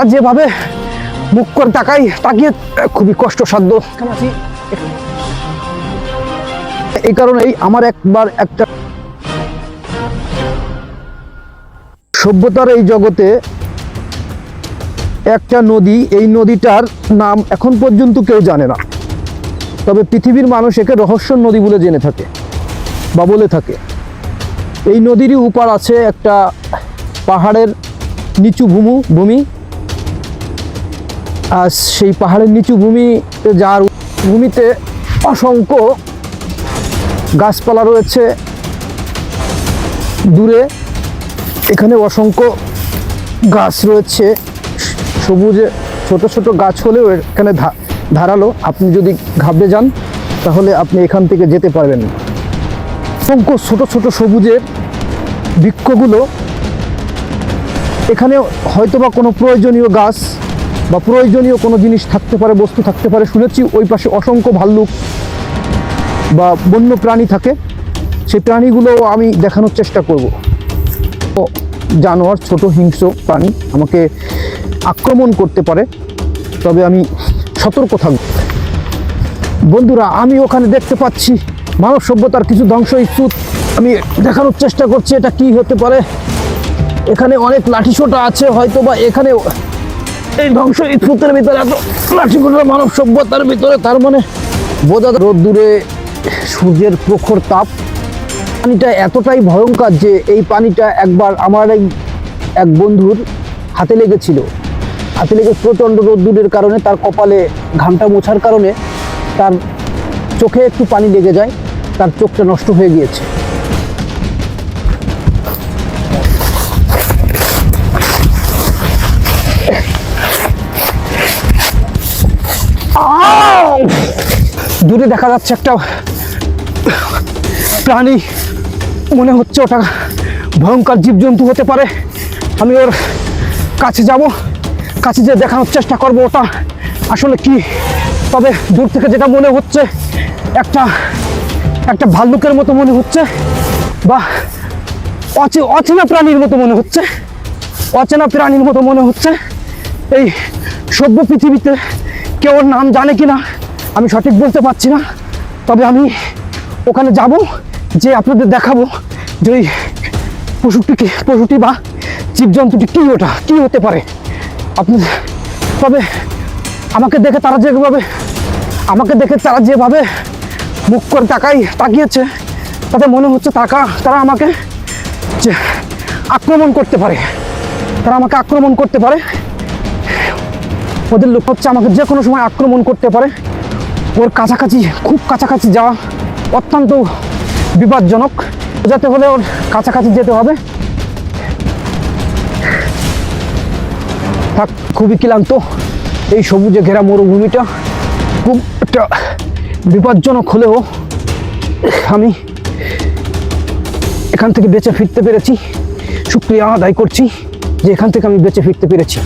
আর যেভাবে মুখ করে তাকাই তাকিয়ে খুবই কষ্টসাধ্য। এই কারণেই আমার একবার একটা সভ্যতার এই জগতে একটা নদী, এই নদীটার নাম এখন পর্যন্ত কেউ জানে না। তবে পৃথিবীর মানুষ একে রহস্য নদী বলে জেনে থাকে বা বলে থাকে। এই নদীরই উপার আছে একটা পাহাড়ের নিচু ভূমু ভূমি। আর সেই পাহাড়ের নিচু ভূমিতে যার ভূমিতে অসংখ্য গাছপালা রয়েছে। দূরে এখানে অসংখ্য গাছ রয়েছে। সবুজে ছোট ছোট গাছ হলেও এখানে ধারালো। আপনি যদি ঘাবড়ে যান, তাহলে আপনি এখান থেকে যেতে পারবেন অসংখ্য ছোট ছোট সবুজের বৃক্ষগুলো। এখানে হয়তোবা কোনো প্রয়োজনীয় গাছ বা প্রয়োজনীয় কোনো জিনিস থাকতে পারে, বস্তু থাকতে পারে, শুনেছি ওই পাশে অসংখ্য ভাল্লুক বা বন্য প্রাণী থাকে। সেই প্রাণীগুলো আমি দেখানোর চেষ্টা করব। জানোয়ার, ছোট হিংস্র প্রাণী আমাকে আক্রমণ করতে পারে, তবে আমি সতর্ক থাকব। বন্ধুরা, আমি ওখানে দেখতে পাচ্ছি মানব সভ্যতার কিছু ধ্বংস ইস্যুত আমি দেখানোর চেষ্টা করছি এটা কি হতে পারে। এখানে অনেক লাঠিসোঁটা আছে হয়তো বা এখানে এই ধ্বংস ইস্যুতের ভিতরে, এত লাঠিগুলো মানব সভ্যতার ভিতরে, তার মানে বোঝা রোদ্দুরে সূর্যের প্রখর তাপ। পানিটা এতটাই ভয়ঙ্কর যে এই পানিটা একবার আমার এই এক বন্ধুর হাতে লেগেছিল। হাতে লেগে প্রচণ্ড রোদ্দুরের কারণে তার কপালে ঘামটা মোছার কারণে তার চোখে একটু পানি লেগে যায়, তার চোখটা নষ্ট হয়ে গিয়েছে। দূরে দেখা যাচ্ছে একটা প্রাণী। মনে হচ্ছে ওটা ভয়ঙ্কর জীবজন্তু হতে পারে। আমি ওর কাছে যাব। কাছে যে দেখানোর চেষ্টা করব ওটা। আসলে কি? তবে দূর থেকে যেটা মনে হচ্ছে, একটা একটা ভাল্লুকের মতো মনে হচ্ছে, বা অচে, অচেনা প্রাণীর মতো মনে হচ্ছে, অচেনা প্রাণীর মতো মনে হচ্ছে। এই সভ্য পৃথিবীতে কেউ নাম জানে কি না আমি সঠিক বলতে পারছি না, তবে আমি ওখানে যাব, যে আপনাদের দেখাবো যে ওই পশুটি কি পশুটি বা জীবজন্তুটি কী ওটা, কী হতে পারে। আপনি তবে আমাকে দেখে তারা যেভাবে, আমাকে দেখে তারা যেভাবে মুখ করে তাকাই, তাকিয়েছে, তাতে মনে হচ্ছে তাকা, তারা আমাকে যে আক্রমণ করতে পারে। তারা আমাকে আক্রমণ করতে পারে। ওদের লোক হচ্ছে আমাকে যে কোনো সময় আক্রমণ করতে পারে। ওর কাছাকাছি, খুব কাছাকাছি যাওয়া অত্যন্ত বিপজ্জনক। যাতে হলে ওর কাছাকাছি যেতে হবে। থাক, খুবই ক্লান্ত। এই সবুজে ঘেরা মরুভূমিটা খুব একটা বিপজ্জনক হলেও আমি এখান থেকে বেঁচে ফিরতে পেরেছি। শুক্রিয়া আদায় করছি যে এখান থেকে আমি বেঁচে ফিরতে পেরেছি।